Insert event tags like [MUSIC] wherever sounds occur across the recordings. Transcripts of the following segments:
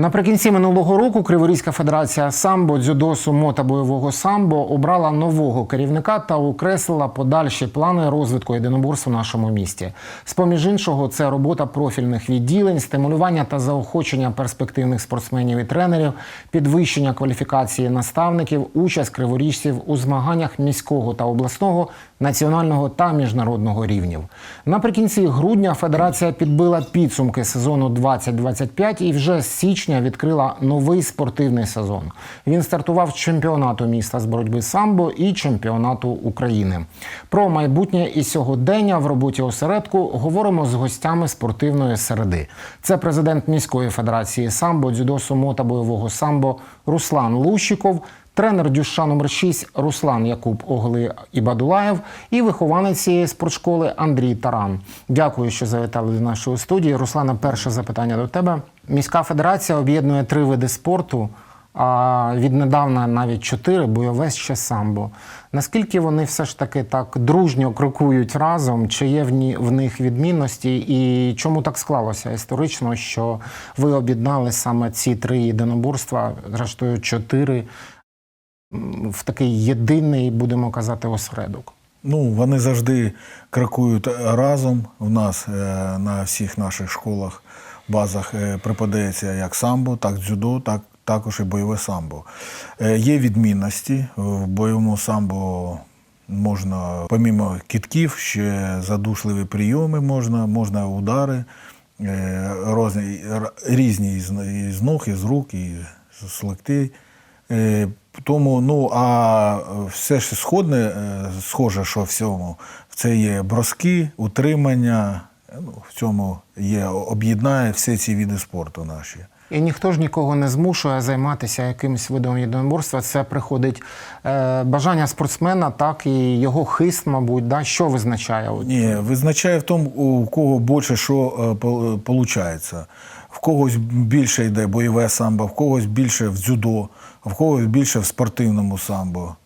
Наприкінці минулого року Криворізька федерація самбо, дзюдо, сумо та бойового самбо обрала нового керівника та окреслила подальші плани розвитку єдиноборств у нашому місті. З поміж іншого, це робота профільних відділень, стимулювання та заохочення перспективних спортсменів і тренерів, підвищення кваліфікації наставників, участь криворіжців у змаганнях міського та обласного, національного та міжнародного рівнів. Наприкінці грудня федерація підбила підсумки сезону 2025 і вже з січня відкрила новий спортивний сезон. Він стартував чемпіонату міста з боротьби самбо і чемпіонату України. Про майбутнє і сьогодення в роботі осередку говоримо з гостями спортивної середи. Це президент міської федерації самбо, дзюдо, сумо та бойового самбо Руслан Лущиков. Тренер Дюша номер 6 Руслан Якуб Огли Ібадулаєв і вихованець цієї спортшколи Андрій Таран. Дякую, що завітали до нашої студії. Руслана, перше запитання до тебе. Міська федерація об'єднує три види спорту, а віднедавна навіть чотири бойове ще самбо. Наскільки вони все ж таки так дружньо крокують разом? Чи є в, них відмінності? І чому так склалося історично, що ви об'єднали саме ці три єдиноборства, зрештою чотири? В такий єдиний, будемо казати, осередок. Ну, вони завжди крокують разом. У нас е, на всіх наших школах, базах е, преподається як самбо, так дзюдо, так також і бойове самбо. Е, Є відмінності. В бойовому самбо можна, помімо кітків, ще задушливі прийоми можна, можна удари е, різні, різні із, із ног, із рук, і з локтей. Е, Тому, ну а все ж сходне, е, схоже, що в цьому це є броски, утримання. Ну, в цьому є об'єднає всі ці види спорту наші. І ніхто ж нікого не змушує займатися якимось видом єдиноборства. Це приходить е, бажання спортсмена, так і його хист, мабуть, да? що визначає. Ні, визначає в тому, у кого більше що виходить. В когось більше йде бойове самбо, в когось більше в дзюдо, а в когось більше в спортивному самбо.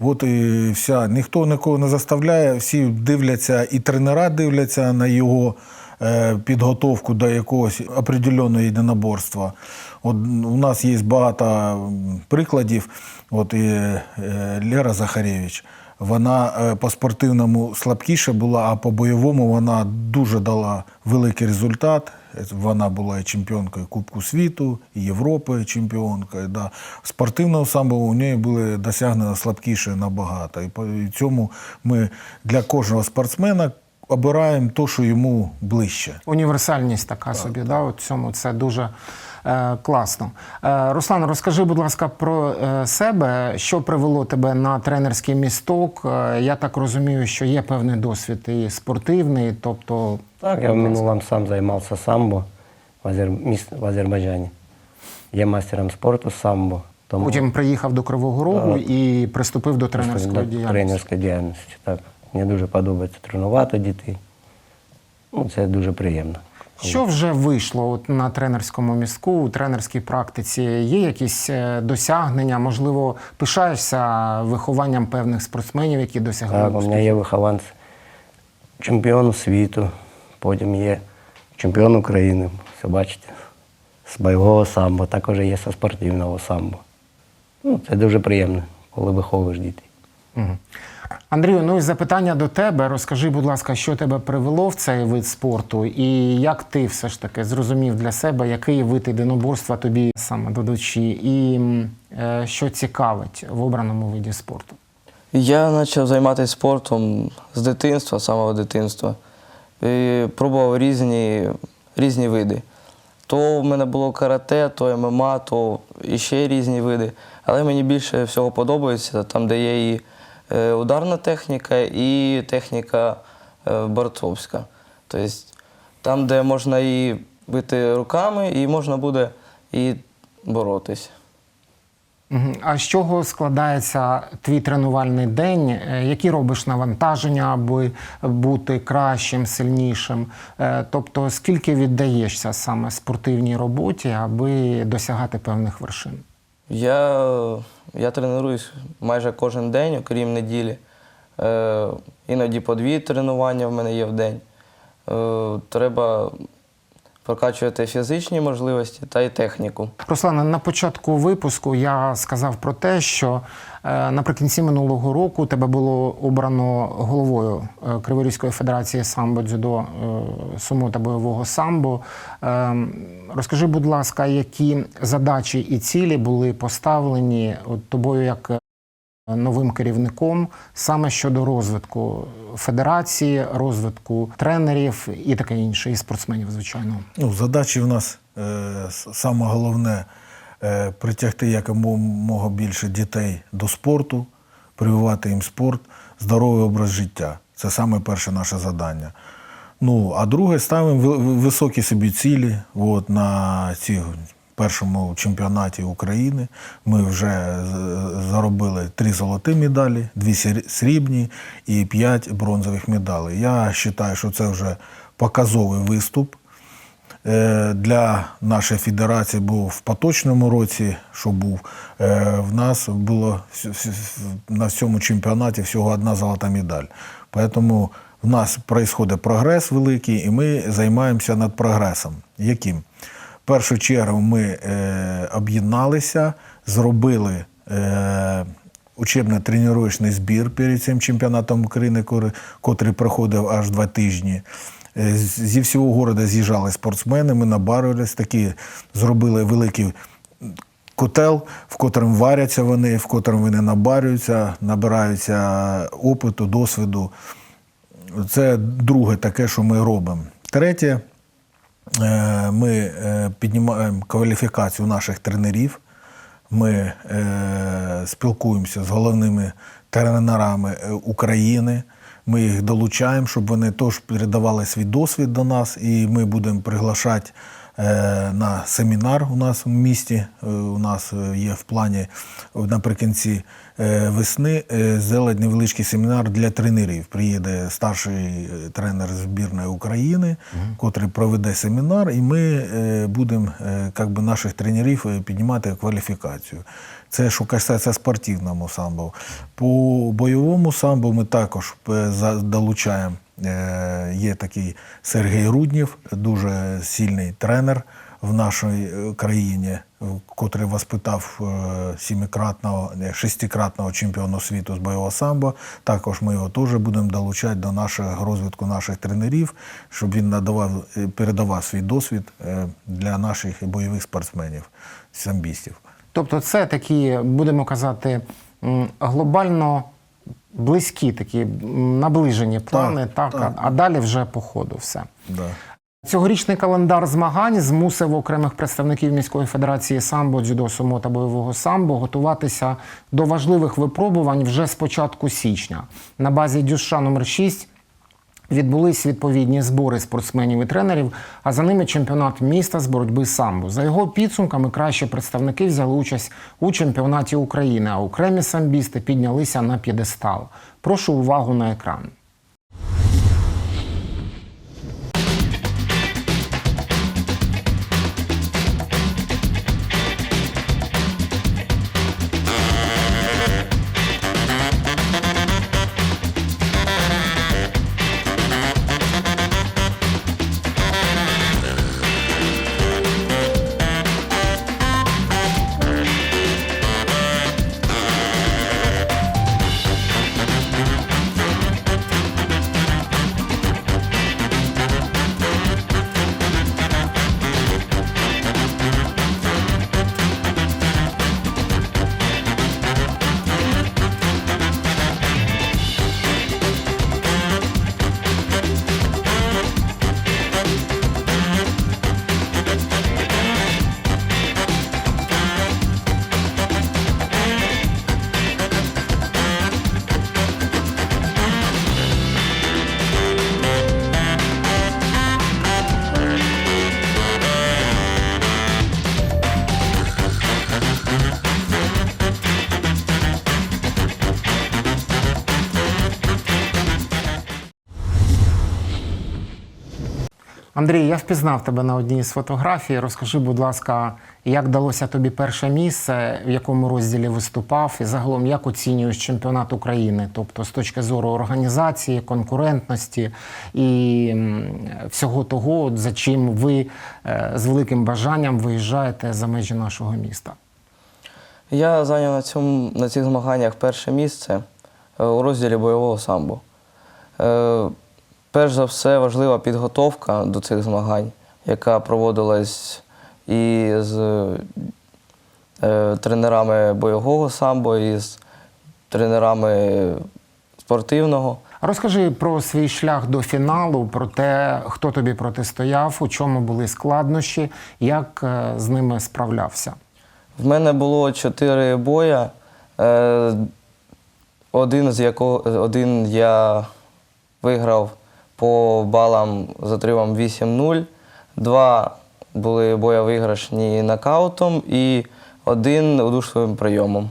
От і вся. Ніхто нікого не заставляє, всі дивляться, і тренера дивляться на його е, підготовку до якогось определеного єдиноборства. От у нас є багато прикладів. От і е, Лера Захаревич. Вона е, по спортивному слабкіше була, а по бойовому вона дуже дала великий результат. Вона була і чемпіонкою Кубку світу, і Європи чемпіонкою. Да. Спортивного самбо у неї були досягнення слабкіше набагато. І по цьому ми для кожного спортсмена обираємо те, що йому ближче. Універсальність така собі, да, у цьому це дуже класно. Е, Руслан, розкажи, будь ласка, про е, себе, що привело тебе на тренерський місток. Е, я так розумію, що є певний досвід і спортивний, тобто Так, я в минулому сам займався самбо в, Азер... в Азербайджані. Є мастером спорту самбо. Тому потім приїхав до Кривого Рогу і приступив до тренерської до діяльності. тренерської діяльності. Так. Мені дуже подобається тренувати дітей. Ну, це дуже приємно. Що вже вийшло от на тренерському містку, у тренерській практиці? Є якісь е, досягнення? Можливо, пишаєшся вихованням певних спортсменів, які досягли Так, у мене є вихованець чемпіон світу, потім є чемпіон України. Все бачите, з бойового самбо, також є зі спортивного самбо. Ну, це дуже приємно, коли виховуєш дітей. Мгм. Андрію, ну і запитання до тебе. Розкажи, будь ласка, що тебе привело в цей вид спорту, і як ти все ж таки зрозумів для себе, який вид єдиноборства тобі саме до душі, і е, що цікавить в обраному виді спорту? Я почав займатися спортом з дитинства, з самого дитинства. І пробував різні, різні види. То в мене було карате, то ММА, то іще різні види. Але мені більше всього подобається там, де є і ударна техніка, і техніка е, борцовська. Тобто там, де можна і бити руками, і можна буде і боротись. А з чого складається твій тренувальний день? Е, Які робиш навантаження, аби бути кращим, сильнішим? Е, Тобто, скільки віддаєшся саме спортивній роботі, аби досягати певних вершин? Я, я тренуюсь майже кожен день, окрім неділі. Е, іноді по дві тренування в мене є в день. Е, треба прокачувати фізичні можливості та й техніку. Руслане, на початку випуску я сказав про те, що е, наприкінці минулого року тебе було обрано головою е, Криворізької федерації самбо дзюдо е, сумо та бойового самбо. Е, розкажи, будь ласка, які задачі і цілі були поставлені тобою як новим керівником саме щодо розвитку федерації, розвитку тренерів і таке інше, і спортсменів, звичайно. Ну, задачі в нас е, саме головне е, притягти якомога більше дітей до спорту, прививати їм спорт, здоровий образ життя. Це саме перше наше завдання. Ну, а друге, ставимо ви- ви- високі собі цілі. От, на ці першому чемпіонаті України ми вже заробили три золоті медалі, дві срібні і п'ять бронзових медалей. Я вважаю, що це вже показовий виступ. Е, Для нашої федерації був в поточному році, що був, е, в нас було на всьому чемпіонаті всього одна золота медаль. Тому в нас відбувається прогрес великий, і ми займаємося над прогресом. Яким? Першу чергу ми е, об'єдналися, зробили е, учебно-тренувальний збір перед цим чемпіонатом України, котрий проходив аж два тижні. Е, Зі всього міста з'їжджали спортсмени, ми набарились, такі зробили великий котел, в котрому варяться вони, в котрому вони набарюються, набираються опиту, досвіду. Це друге таке, що ми робимо. Третє, ми е, піднімаємо кваліфікацію наших тренерів. Ми е, спілкуємося з головними тренерами е, України. Ми їх долучаємо, щоб вони теж передавали свій досвід до нас, і ми будемо приглашати е, на семінар у нас в місті. Е, У нас е, є в плані е, наприкінці е, весни е, невеличкий семінар для тренерів. Приїде старший е, тренер збірної України, котрий проведе семінар, і ми е, будемо е, наших тренерів е, піднімати кваліфікацію. Це що касається спортивному самбо. По бойовому самбо ми також е, долучаємо. Е, Є такий Сергій Руднів, дуже сильний тренер в нашій е, країні, е, котрий воспитав е, сімикратного, не, шестикратного чемпіона світу з бойового самбо. Також ми його теж будемо долучати до нашого розвитку наших тренерів, щоб він надавав, е, передавав свій досвід е, для наших бойових спортсменів, самбістів. Тобто, це такі, будемо казати, глобально близькі, такі наближені плани, так, так. А, а далі вже по ходу все. Да. Цьогорічний календар змагань змусив окремих представників міської федерації самбо, дзюдо, сумо та бойового самбо готуватися до важливих випробувань вже з початку січня. На базі дюша номер 6 відбулись відповідні збори спортсменів і тренерів, а за ними чемпіонат міста з боротьби самбо. За його підсумками кращі представники взяли участь у чемпіонаті України, а окремі самбісти піднялися на п'єдестал. Прошу увагу на екран. Андрій, я впізнав тебе на одній з фотографій. Розкажи, будь ласка, як далося тобі перше місце, в якому розділі виступав, і загалом як оцінюєш чемпіонат України? Тобто з точки зору організації, конкурентності і всього того, за чим ви е, з великим бажанням виїжджаєте за межі нашого міста. Я зайняв на, цьому, на цих змаганнях перше місце е, у розділі бойового самбо. Перш за все важлива підготовка до цих змагань, яка проводилась і з е, тренерами бойового самбо, і з тренерами спортивного. Розкажи про свій шлях до фіналу, про те, хто тобі протистояв, у чому були складнощі, як е, з ними справлявся. В мене було чотири боя. Е, Один з якого один я виграв по балам з отривом 8-0. Два були боя виграшні нокаутом і один удушливим прийомом.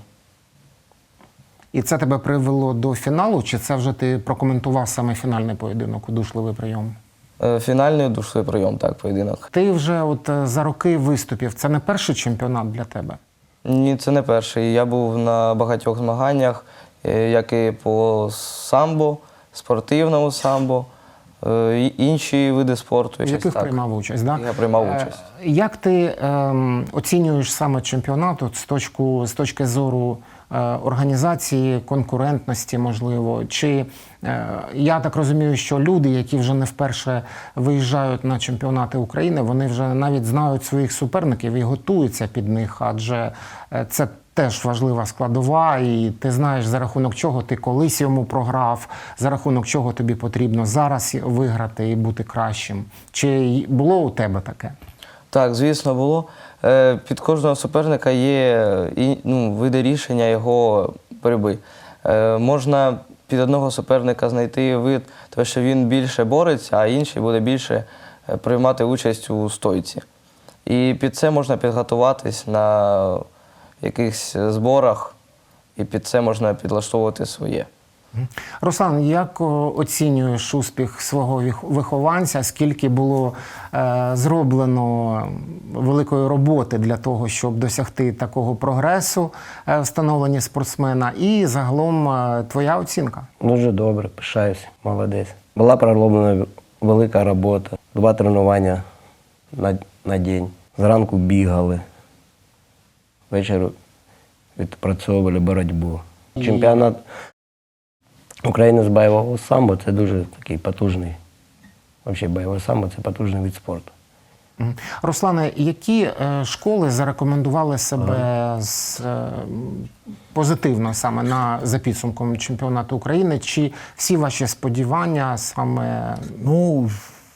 І це тебе привело до фіналу, чи це вже ти прокоментував саме фінальний поєдинок, удушливий прийом? Е, Фінальний удушливий прийом, так, поєдинок. Ти вже от е, за роки виступів. Це не перший чемпіонат для тебе. Ні, це не перший. Я був на багатьох змаганнях, е, як і по самбо, спортивному самбо, інші види спорту. В яких так. приймав участь? Да? Я приймав Е, участь. Як ти ем, оцінюєш саме чемпіонат от з, точку, з точки зору е, організації, конкурентності, можливо? Чи е, я так розумію, що люди, які вже не вперше виїжджають на чемпіонати України, вони вже навіть знають своїх суперників і готуються під них, адже е, це теж важлива складова, і ти знаєш, за рахунок чого ти колись йому програв, за рахунок чого тобі потрібно зараз виграти і бути кращим. Чи було у тебе таке? Так, звісно, було. Е, Під кожного суперника є ну, види рішення його боротьби. Е, Можна під одного суперника знайти вид, тому що він більше бореться, а інший буде більше е, приймати участь у стойці. І під це можна підготуватись на якихось зборах, і під це можна підлаштовувати своє. Руслан, як оцінюєш успіх свого вихованця? Скільки було е, зроблено великої роботи для того, щоб досягти такого прогресу е, в становленні спортсмена? І загалом е, твоя оцінка? Дуже добре, пишаюсь, молодець. Була пророблена велика робота, два тренування на, на день. Зранку бігали, ввечері відпрацьовували боротьбу. Чемпіонат України з бойового самбо це дуже такий потужний. Взагалі бойове самбо це потужний вид спорту. Руслане, які е, школи зарекомендували себе з, е, позитивно саме на за підсумком чемпіонату України? Чи всі ваші сподівання саме Ну,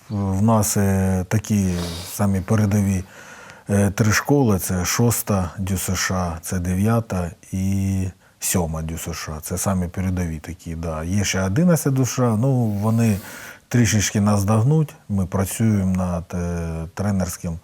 в нас е, такі самі передові три школи: це шоста ДЮСШ, це дев'ята і сьома ДЮСШ. Це самі передові такі. Да. Є ще 11 душа, ну вони трішечки нас догнуть. Ми працюємо над е, тренерським е,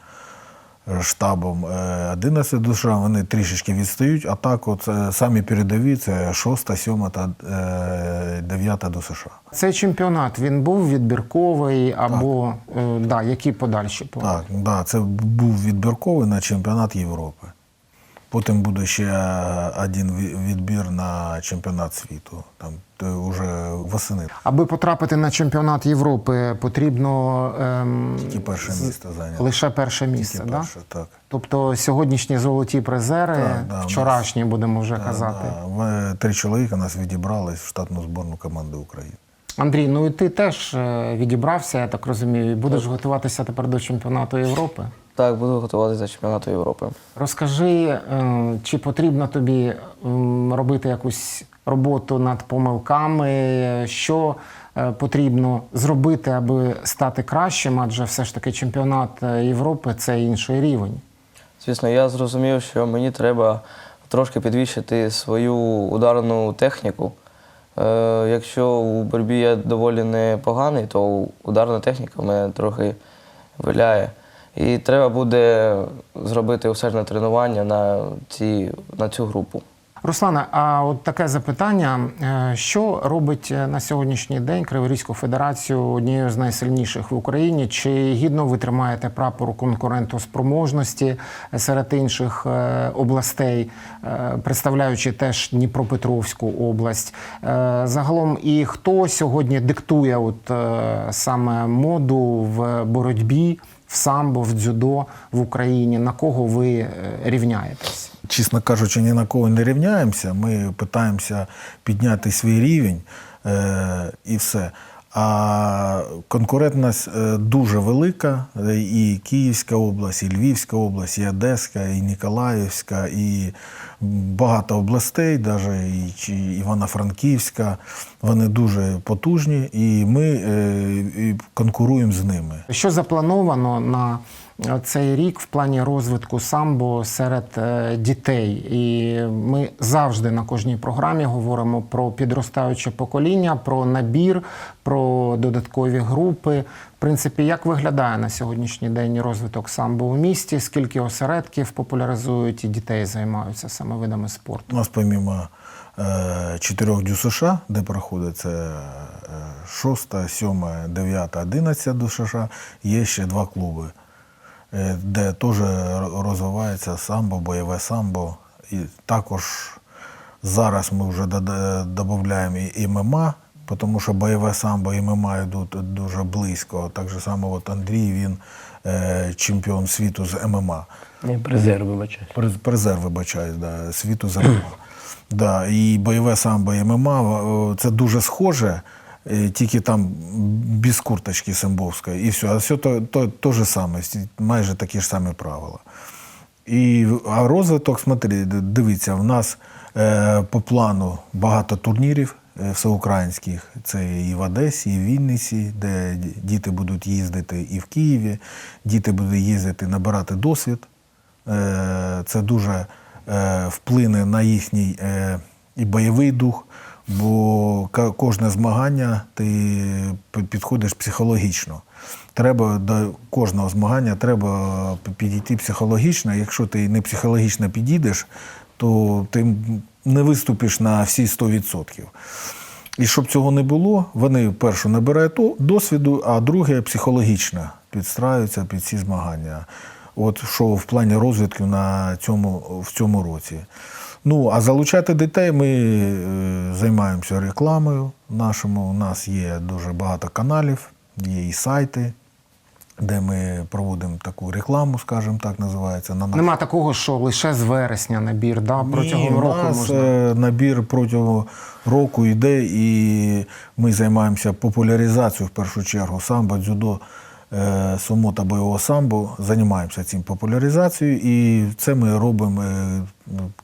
штабом е, 11 душа, вони трішечки відстають, а так от е, самі передові це шоста, сьома та е, дев'ята до США. цей чемпіонат він був відбірковий або е, да, які подальші плани? Так, да, це був відбірковий на чемпіонат Європи. Потім буде ще один відбір на чемпіонат світу. Там вже восени. Аби потрапити на чемпіонат Європи, потрібно ем, Тільки перше місце зайняти. лише перше місце, Тільки да? перше, так. Тобто сьогоднішні золоті призери, Так, да, у нас- вчорашні будемо вже казати. Да, ми- три чоловіка нас відібрали в штатну зборну команди України. Андрій, ну і ти теж е, відібрався, я так розумію, і будеш готуватися тепер до чемпіонату Європи. Так, буду готуватися до чемпіонату Європи. Розкажи, е, чи потрібно тобі робити якусь роботу над помилками, що е, потрібно зробити, аби стати кращим, адже все ж таки чемпіонат е, Європи це інший рівень. Звісно, я зрозумів, що мені треба трошки підвищити свою ударну техніку. Якщо у боротьбі я доволі непоганий, то ударна техніка мене трохи виляє. І треба буде зробити усердне тренування на, ці, на цю групу. Руслане, а от таке запитання: Е, що робить е, на сьогоднішній день Криворізьку Федерацію однією з найсильніших в Україні? Чи гідно ви тримаєте прапор конкурентоспроможності серед інших е, областей, е, представляючи теж Дніпропетровську область? Е, Загалом, і хто сьогодні диктує от е, саме моду в боротьбі, в самбо, в дзюдо в Україні? На кого ви е, рівняєтесь? чесно кажучи, ні на кого не рівняємося. Ми питаємося підняти свій рівень е, і все. А конкурентність е, дуже велика. І Київська область, і Львівська область, і Одеська, і Ніколаївська, і багато областей, навіть і Івано-Франківська. Вони дуже потужні, і ми е, конкуруємо з ними. Що заплановано на цей рік в плані розвитку самбо серед е, дітей? І ми завжди на кожній програмі говоримо про підростаюче покоління, про набір, про додаткові групи. В принципі, як виглядає на сьогоднішній день розвиток самбо у місті? Скільки осередків популяризують і дітей займаються саме видами спорту? У нас помимо е, чотирьох ДЮСШ, де проходить це е, шоста, сьома, дев'ята, одинадцята ДЮСШ, є ще два клуби, де теж розвивається самбо, бойове самбо. І також зараз ми вже додаємо і ММА, тому що бойове самбо і ММА йдуть дуже близько. Так же само от Андрій, він е, чемпіон світу з ММА. Призер, вибачаю. Приз- Призер, вибачаюсь, да, світу за ММА. Да, і бойове самбо і ММА це дуже схоже, е, тільки там без курточки самбовської, і все. А все то, то, то же саме, майже такі ж самі правила. І, а розвиток, смотри, дивіться, в нас е, по плану багато турнірів е, всеукраїнських. Це і в Одесі, і в Вінниці, де діти будуть їздити, і в Києві. Діти будуть їздити, набирати досвід. Е, Це дуже е, вплине на їхній е, і бойовий дух, бо кожне змагання ти підходиш психологічно. Треба до кожного змагання треба підійти психологічно. Якщо ти не психологічно підійдеш, то ти не виступиш на всі 100%. І щоб цього не було, вони перше набирають досвіду, а друге психологічно підстраюються під ці змагання. От що в плані розвитку на цьому, в цьому році. Ну, а залучати дітей ми е, займаємося рекламою нашому. У нас є дуже багато каналів, є і сайти, де ми проводимо таку рекламу, скажімо так, називається. На наш Нема такого, що лише з вересня набір, да? протягом ні, року нас можна. е, набір протягом року йде, і ми займаємося популяризацією в першу чергу самбо, дзюдо, сумо та бойового самбо. Займаємося цим популяризацією, і це ми робимо е,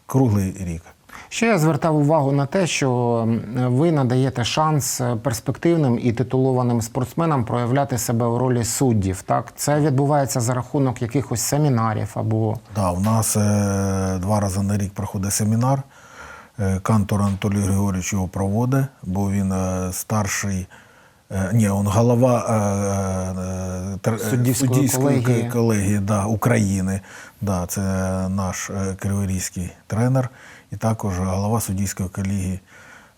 круглий рік. Ще я звертав увагу на те, що ви надаєте шанс е, перспективним і титулованим спортсменам проявляти себе у ролі суддів. Так, це відбувається за рахунок якихось семінарів або Да, у нас е, два рази на рік проходить семінар. Е, Кантор Анатолій Григорьович його проводить, бо він е, старший. Е, Ні, він голова е, е, Суддівської суддівської колегії. колегії да, України. Да, це наш криворізький тренер і також голова суддівської колегії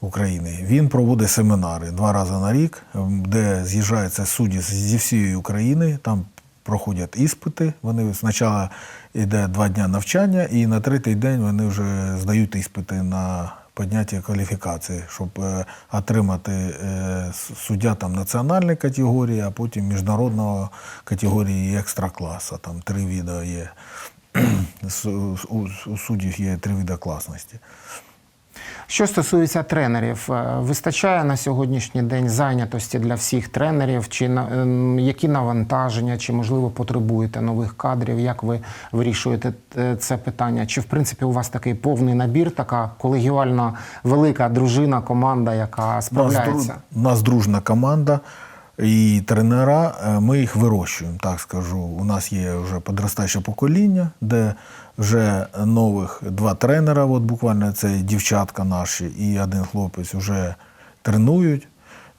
України. Він проводить семінари два рази на рік, де з'їжджаються судді зі всієї України. Там проходять іспити. Вони спочатку йде два дні навчання, і на третій день вони вже здають іспити на підняття кваліфікації, щоб е, отримати е, суддя там національної категорії, а потім міжнародного категорії і екстра. Там три віда є. [CLEARS THROAT] У, суддів є три види класності. Що стосується тренерів, е, вистачає на сьогоднішній день зайнятості для всіх тренерів, чи на- ем, які навантаження, чи можливо потребуєте нових кадрів? Як ви вирішуєте е, це питання? Чи в принципі у вас такий повний набір, така колегіальна велика дружина, команда, яка справляється? у нас дружна команда і тренера, е, ми їх вирощуємо, так скажу. У нас є вже підростаюче покоління, де вже нових два тренера, от буквально це дівчатка наші і один хлопець вже тренують.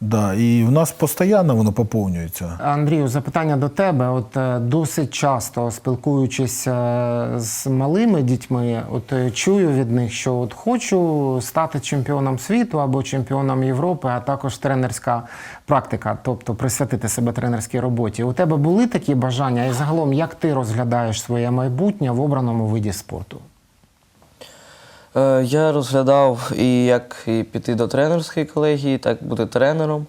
Да, і в нас постійно воно поповнюється. Андрію, запитання до тебе. От е, досить часто спілкуючись е, з малими дітьми, от е, чую від них, що от хочу стати чемпіоном світу або чемпіоном Європи, а також тренерська практика, тобто присвятити себе тренерській роботі. У тебе були такі бажання, і загалом як ти розглядаєш своє майбутнє в обраному виді спорту? Е, Я розглядав і як і піти до тренерської колегії, так бути тренером.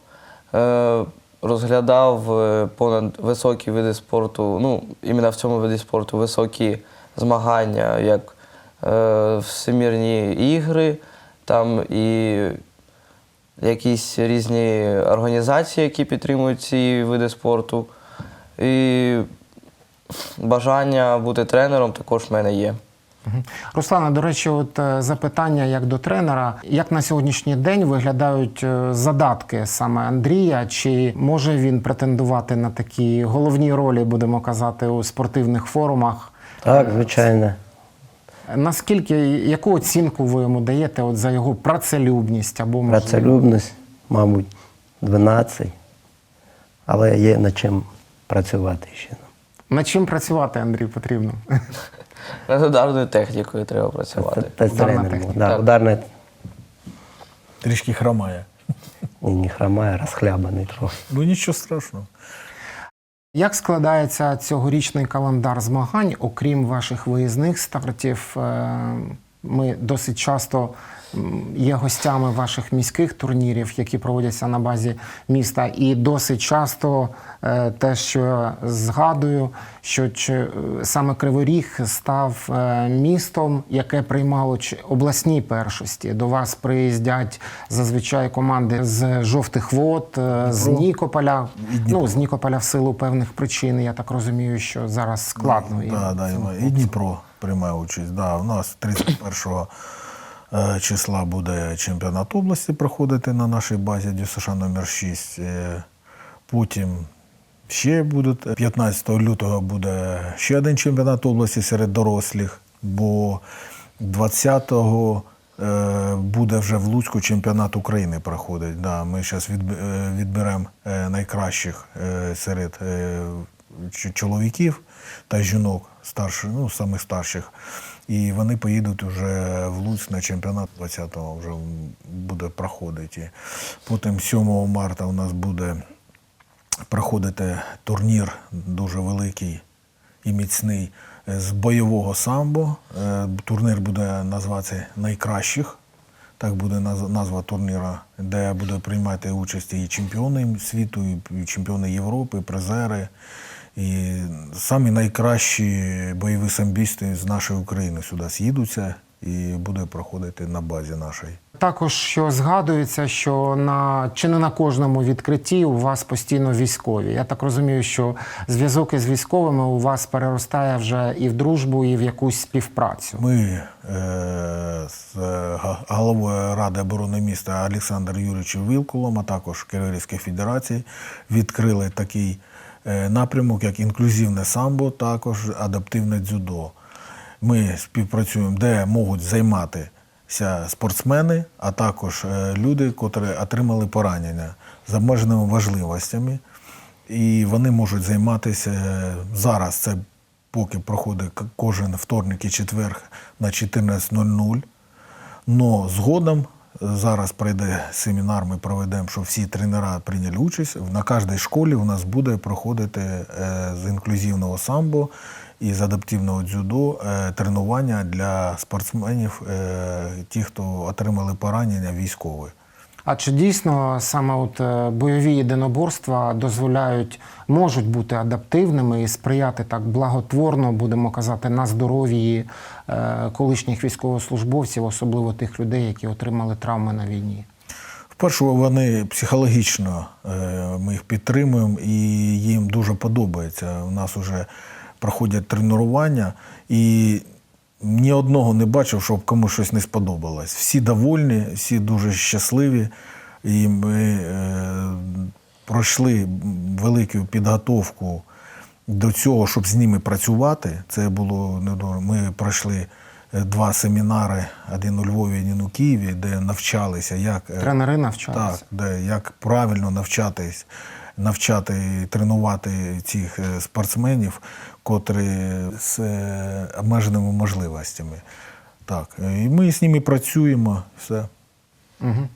Е, Розглядав е, понад високі види спорту, ну, іменно в цьому виді спорту високі змагання, як всемірні ігри, там і якісь різні організації, які підтримують ці види спорту. І бажання бути тренером також в мене є. Мгм. Руслане, до речі, от е, запитання як до тренера, як на сьогоднішній день виглядають е, задатки саме Андрія? Чи може він претендувати на такі головні ролі, будемо казати, у спортивних форумах? Так, звичайно. Наскільки яку оцінку ви йому даєте от за його працелюбність або можливо, Працелюбність, мабуть, 12. Але є над чим працювати ще. над чим працювати, Андрій, потрібно? Над ударною технікою треба працювати. Та Ударна тренером. техніка. Да, Так. ударна Трішки хромає. ні, не хромає, розхлябаний трохи. Ну нічого страшного. Як складається цьогорічний календар змагань, окрім ваших виїзних стартів? Е, Ми досить часто є гостями ваших міських турнірів, які проводяться на базі міста, і досить часто е, те, що згадую, що е, саме Кривий Ріг став е, містом, яке приймало обласні першості. До вас приїздять зазвичай команди з жовтих вод, з Нікополя. Ну, з Нікополя в силу певних причин. Я так розумію, що зараз складно. Да, да, цим і Дніпро приймає участь. Да, у нас 31 е, числа буде чемпіонат області проходити на нашій базі ДЮСШ номер 6. Е, Потім ще буде 15 лютого буде ще один чемпіонат області серед дорослих, бо 20-го е, буде вже в Луцьку чемпіонат України проходить. Да, ми зараз відберемо е, найкращих е, серед е, чоловіків та жінок, старших, ну, самих старших. І вони поїдуть вже в Луцьк на чемпіонат 20-го вже буде проходити. Потім 7 марта у нас буде проходити турнір дуже великий і міцний е, з бойового самбо. Е, Турнір буде називатися Найкращих. Так буде назва турніра, де буде приймати участь і чемпіони світу, і чемпіони Європи, і призери. І самі найкращі бойові самбісти з нашої України сюди з'їдуться і буде проходити на базі нашій. Також що згадується, що на чи не на кожному відкритті у вас постійно військові. Я так розумію, що зв'язок із військовими у вас переростає вже і в дружбу, і в якусь співпрацю. Ми е, з е, головою Ради оборони міста Олександром Юрійовичем Вілкулом, а також Криворізької федерації відкрили такий напрямок, як інклюзивне самбо, також адаптивне дзюдо. Ми співпрацюємо, де можуть займатися спортсмени, а також е, люди, котрі отримали поранення з обмеженими важливостями. І вони можуть займатися е, зараз. Це поки проходить кожен вторник і четверг на 14.00. Но згодом е, зараз прийде семінар, ми проведемо, що всі тренера прийняли участь. На кожній школі у нас буде проходити е, з інклюзивного самбо і з адаптивного дзюдо е, тренування для спортсменів, е, ті, хто отримали поранення військові. А чи дійсно саме от бойові єдиноборства дозволяють, можуть бути адаптивними і сприяти так благотворно, будемо казати, на здоров'ї колишніх військовослужбовців, особливо тих людей, які отримали травми на війні? Вперше вони психологічно е, ми їх підтримуємо і їм дуже подобається. У нас вже проходять тренування, і ні одного не бачив, щоб комусь щось не сподобалось. Всі довольні, всі дуже щасливі. І ми е, пройшли велику підготовку до цього, щоб з ними працювати. Це було не. Ми пройшли е, два семінари: один у Львові, один у Києві, де навчалися, як е, Тренери навчалися. так, де як правильно навчатись, навчати, тренувати цих е, спортсменів, котрі з обмеженими можливостями. Так, і ми з ними працюємо. Все. Угу.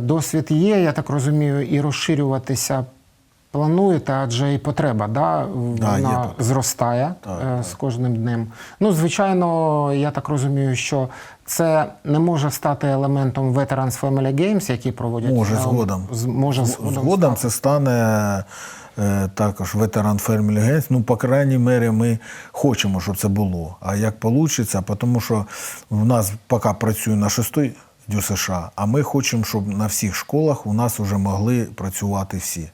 Досвід є, я так розумію, і розширюватися плануєте, адже і потреба да, вона є зростає Так, е, з кожним днем. Ну, звичайно, я так розумію, що це не може стати елементом Veterans Family Games, які проводять Може, е, згодом. з- може згодом, Згодом це стане е, також ветеран Family Games. Ну, по крайній мері, ми хочемо, щоб це було. А як вийде, тому що в нас поки працює на шостий дю США, а ми хочемо, щоб на всіх школах у нас вже могли працювати всі.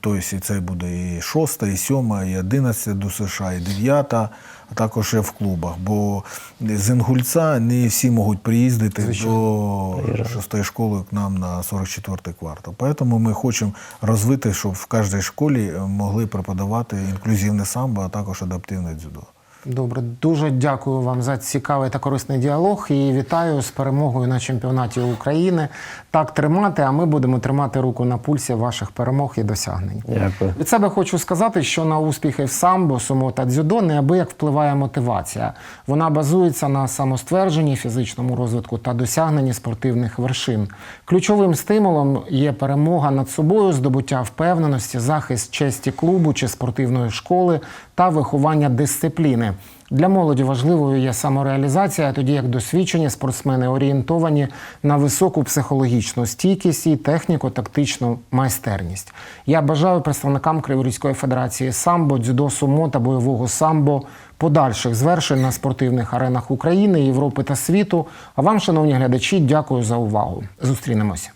Тобто це буде і шоста, і сьома, і одинадцята до США, і дев'ята, а також і в клубах. Бо з Інгульця не всі можуть приїздити до шостої школи к нам на 44-й квартал. Тому ми хочемо розвити, щоб в кожній школі могли преподавати інклюзивне самбо, а також адаптивне дзюдо. Добре, дуже дякую вам за цікавий та корисний діалог і вітаю з перемогою на чемпіонаті України. Так тримати, а ми будемо тримати руку на пульсі ваших перемог і досягнень. Дякую. Від себе хочу сказати, що на успіхи в самбо, сумо та дзюдо неабияк впливає мотивація. Вона базується на самоствердженні, фізичному розвитку та досягненні спортивних вершин. Ключовим стимулом є перемога над собою, здобуття впевненості, захист честі клубу чи спортивної школи та виховання дисципліни. Для молоді важливою є самореалізація, тоді як досвідчені спортсмени орієнтовані на високу психологічну стійкість і техніко-тактичну майстерність. Я бажаю представникам Криворізької федерації самбо, дзюдо, сумо та бойового самбо подальших звершень на спортивних аренах України, Європи та світу. А вам, шановні глядачі, дякую за увагу. Зустрінемося.